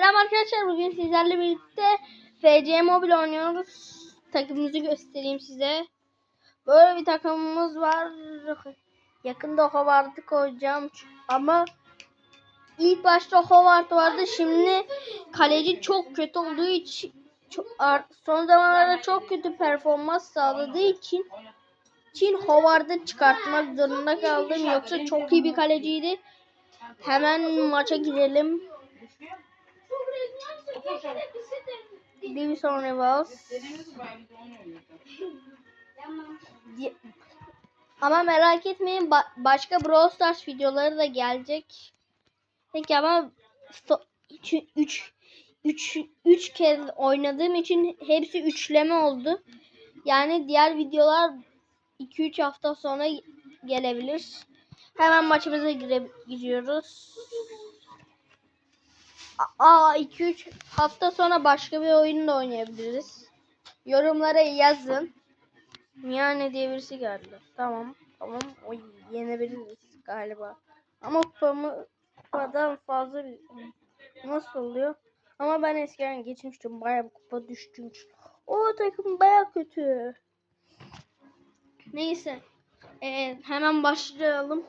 Selam arkadaşlar. Bugün sizlerle birlikte FC Mobile oynuyoruz. Takımımızı göstereyim size. Böyle bir takımımız var. Yakında Howard'ı koyacağım. Ama ilk başta Howard vardı. Şimdi kaleci çok kötü olduğu için son zamanlarda çok kötü performans sağladığı için için Howard'ı çıkartmak zorunda kaldım. Yoksa çok iyi bir kaleciydi. Hemen maça girelim. Davison Rivals. Di- Ama merak etmeyin ba- başka Brawl Stars videoları da gelecek. Peki ama 3 3 3 kez oynadığım için hepsi üçleme oldu. Yani diğer videolar 2-3 hafta sonra gelebilir. Hemen maçımıza gire- giriyoruz. Aa 2-3 hafta sonra başka bir oyun da oynayabiliriz. Yorumlara yazın. Yani diye birisi geldi. Tamam. Tamam. O yenebiliriz galiba. Ama kupamı kupadan fazla. Nasıl oluyor? Ama ben eskiden geçmiştim. Bayağı bir kupa düştüm. O takım bayağı kötü. Neyse. Ee, hemen başlayalım.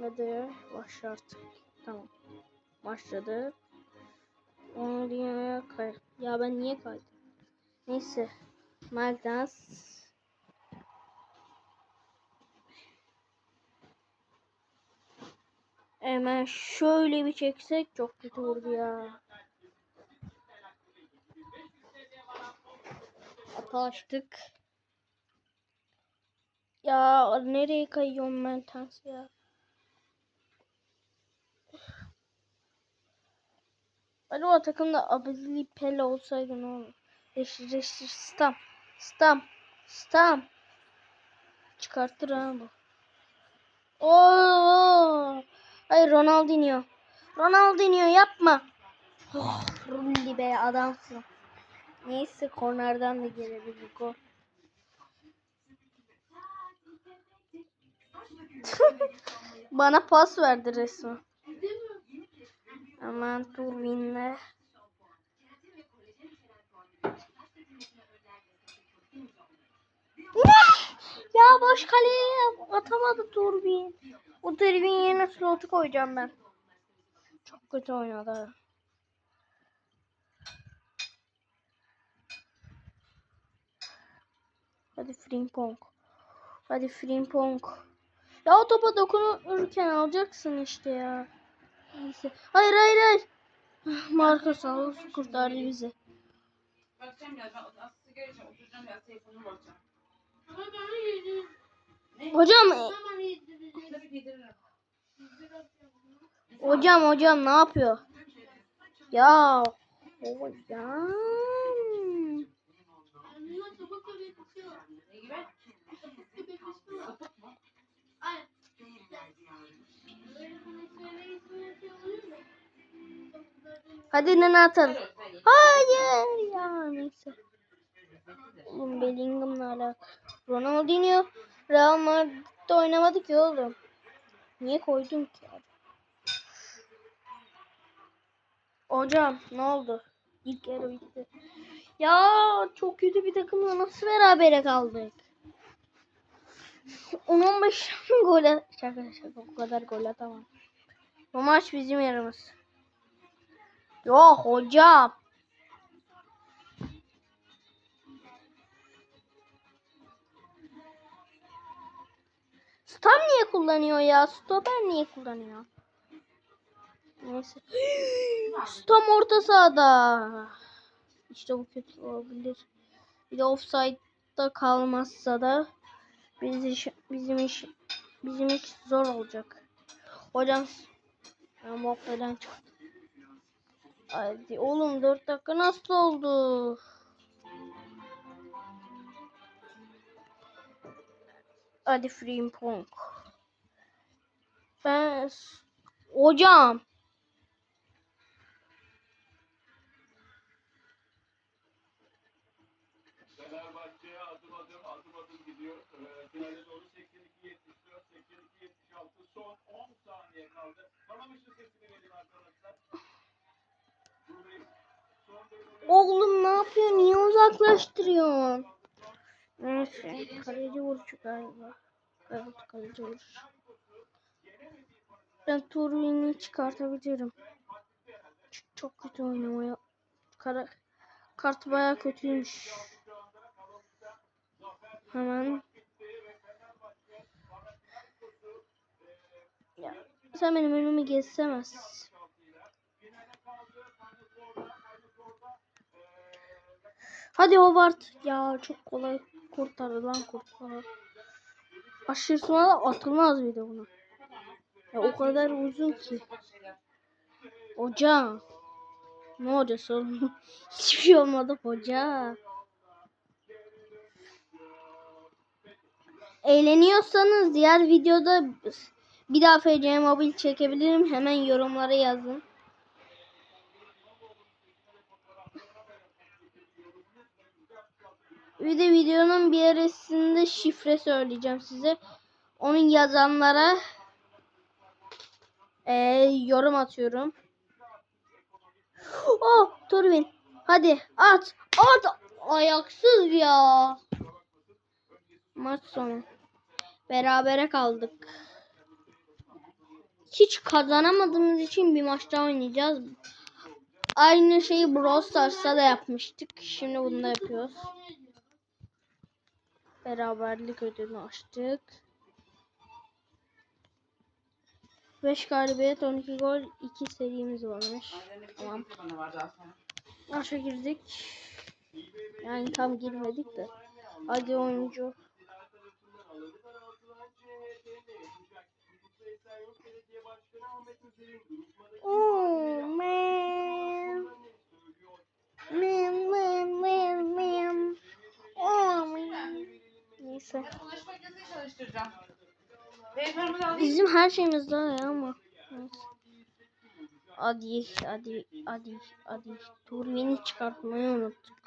Hadi başla artık. Tamam. Başladı. Onu dünyaya kay. Ya ben niye kaydım? Neyse. Magdans. Hemen şöyle bir çeksek çok kötü vurdu ya. Hata açtık. Ya nereye kayıyorum ben ters ya. Hadi o takımda Abazili Pele olsaydı ne olur? Reşir reşir stam. Stam. Stam. Çıkartır ha bu. Oo. Hayır Ronaldinho. Ronaldinho yapma. Oh, Rulli be adamsın. Neyse kornerden de gelebilir gol. Bana pas verdi resmen. Hemen Turbin'le. Ne? Ya boş kaleye atamadı Turbin. O Turbin yerine slotu koyacağım ben. Çok kötü oynadı. Hadi Frimpong. Hadi Frimpong. Ya o topa dokunurken alacaksın işte ya. Neyse. Hayır hayır hayır. Marka sağ olsun kurtardı bizi. Bakacağım ya ben az sigara içeceğim oturacağım ya telefonu bakacağım. Hocam Tabii yediririm. hocam hocam ne yapıyor? Ya hocam. Hadi nene atalım. Hayır ya neyse. Oğlum Bellingham'la alakalı. Ronaldinho Real Madrid'de oynamadı ki oğlum. Niye koydum ki? Hocam ne oldu? İlk yarı bitti. Ya çok kötü bir takımla nasıl berabere kaldık? 10-15 gol şaka şaka bu kadar gol atamam. Bu maç bizim yarımız. Yok hocam. Stam niye kullanıyor ya? Stoper niye kullanıyor? Neyse. Stam orta sahada. İşte bu kötü olabilir. Bir de offside'da kalmazsa da biz iş, bizim iş bizim iş zor olacak. Hocam ben moktadan çıktım. Hadi oğlum 4 dakika nasıl oldu? Hadi Frimpong. Ben s- hocam Oğlum ne yapıyorsun? Niye uzaklaştırıyorsun? Neyse. Kaleci vuruşu galiba. Evet kaleci vuruş. Ben Turin'i çıkartabilirim. Ç- Çok kötü oynamaya. Kara, kart baya kötüymüş. Hemen. Ya, sen benim önümü geçsemezsin. Hadi Howard. Ya çok kolay kurtardı lan kurtardı. Aşırısına da atılmaz bir de buna. Ya o kadar uzun ki. Hoca. Ne hocası oğlum? Hiçbir şey olmadı hoca. Eğleniyorsanız diğer videoda bir daha FC Mobil çekebilirim. Hemen yorumlara yazın. Bir de videonun bir yerisinde şifre söyleyeceğim size. Onun yazanlara eee, yorum atıyorum. Oh Turbin. Hadi at. At. Ayaksız ya. Maç sonu. Berabere kaldık. Hiç kazanamadığımız için bir maç daha oynayacağız. Aynı şeyi Brawl Stars'ta da yapmıştık. Şimdi bunu da yapıyoruz. Beraberlik ödülünü açtık. 5 galibiyet 12 gol 2 serimiz varmış. Tamam. Maça girdik. Yani tam girmedik de. Hadi oyuncu. Oh. Man man man man. Oh man. Neyse. Bizim her şeyimiz daha ya ama. Neyse. Hadi hadi hadi hadi. Turbini çıkartmayı unuttuk.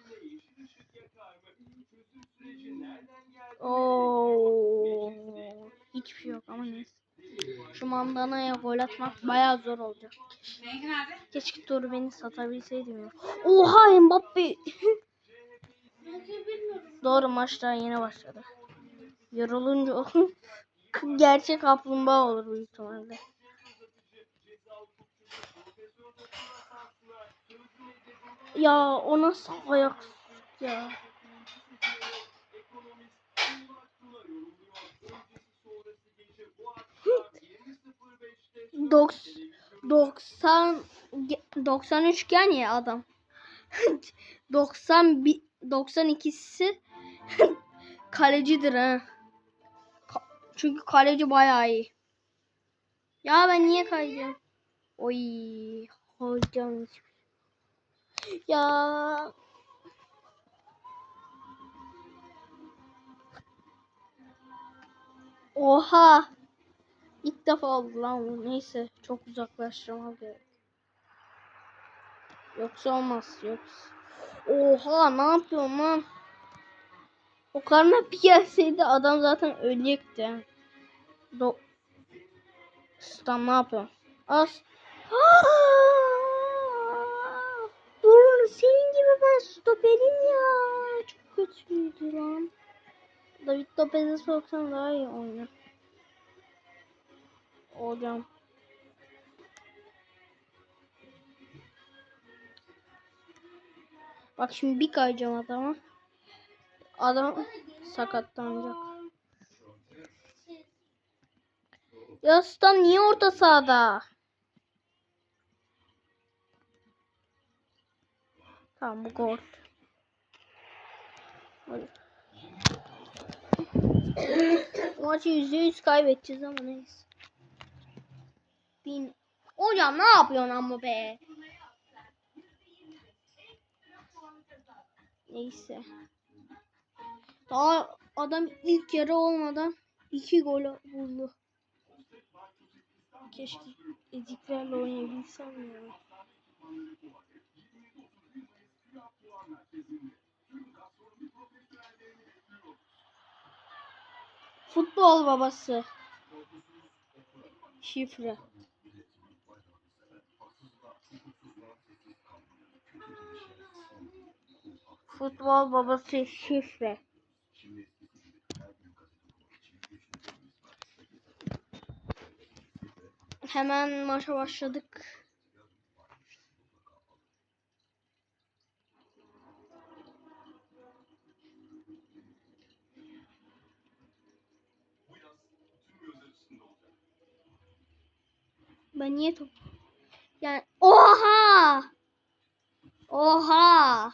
Oo, hiçbir şey yok ama neyse. Şu mandanaya gol atmak bayağı zor olacak. Keşke turbini satabilseydim ya. Oha Mbappe. Doğru maç daha yeni başladı. Yorulunca o gerçek kaplumbağa olur büyük ihtimalle. Ya o nasıl ayak ya. Doks, 90 93 gen ya adam. 90 bi- 92'si kalecidir ha. Çünkü kaleci bayağı iyi. Ya ben niye kaydım? Oy hocam. Ya Oha. İlk defa oldu lan bu. Neyse çok uzaklaştırmam gerek. Yoksa olmaz. Yoksa. Oha ne yapıyorsun lan? O karma bir gelseydi adam zaten ölecekti. Do Stan ne yapıyor? As. Dur senin gibi ben stoperim ya. Çok kötüydü lan. David Lopez'e soksan daha iyi oynar. Hocam. Bak şimdi bir kayacağım adama. Adam sakatlanacak. Ya Stan niye orta sahada? Tamam bu gol. Maçı yüzde yüz kaybedeceğiz ama neyse. Bin. Hocam ne yapıyorsun ama be? Neyse. Daha adam ilk yarı olmadan iki gol buldu. Keşke eziklerle oynayabilsem ya. Futbol babası. Şifre. Futbol babası şifre. Hemen maça başladık. Ben niye top? Yani oha! Oha!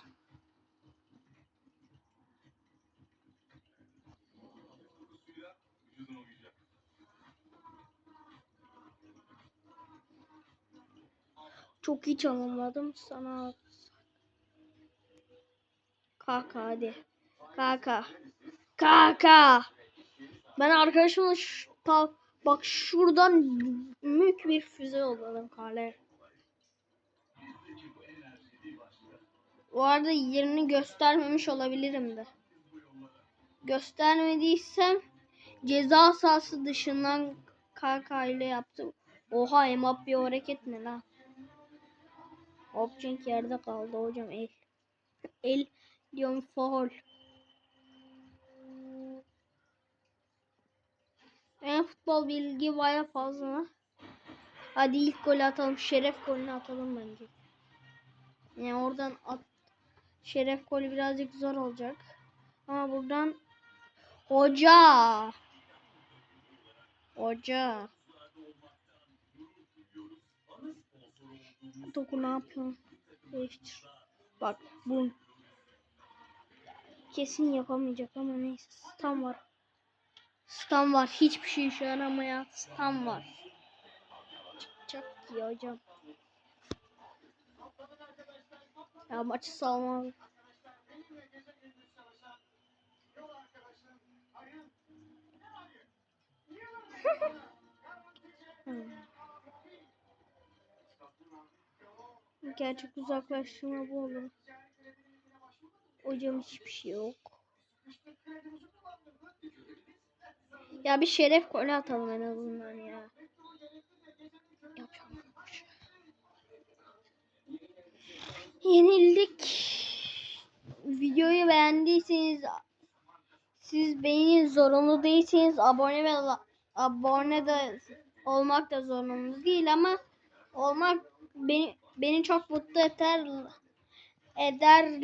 Çok iyi çalımladım sana. Kaka hadi. Kaka. Kaka. Ben arkadaşımla şu, bak şuradan mük bir füze yolladım kale. Bu arada yerini göstermemiş olabilirim de. Göstermediysem ceza sahası dışından KK ile yaptım. Oha Mbappe hareket ne lan? Opçink yerde kaldı hocam el. El diyorum foul. En futbol bilgi baya fazla. Hadi ilk golü atalım. Şeref golünü atalım bence. Yani oradan at. Şeref golü birazcık zor olacak. Ama buradan hoca. Hoca. Doku ne yapıyorsun? Değiştir. Bak bu kesin yapamayacak ama neyse. Stam var. Stam var. Hiçbir şey işe yaramaya stam var. Çıkacak ki hocam. Ya maçı salmalı. Hmm. Gerçek uzaklaştırma bu olur. Hocam hiçbir şey yok. Ya bir şeref golü atalım en azından ya. Yapacağım. Yenildik. Videoyu beğendiyseniz siz beğenin zorunlu değilseniz abone ve abone de olmak da zorunlu değil ama olmak beni beni çok mutlu eder eder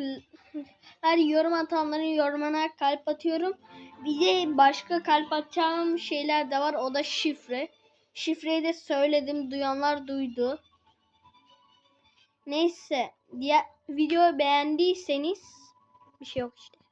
her yorum atanların yorumuna kalp atıyorum. Bir de başka kalp atacağım şeyler de var. O da şifre. Şifreyi de söyledim. Duyanlar duydu. Neyse. Diğer videoyu beğendiyseniz bir şey yok işte.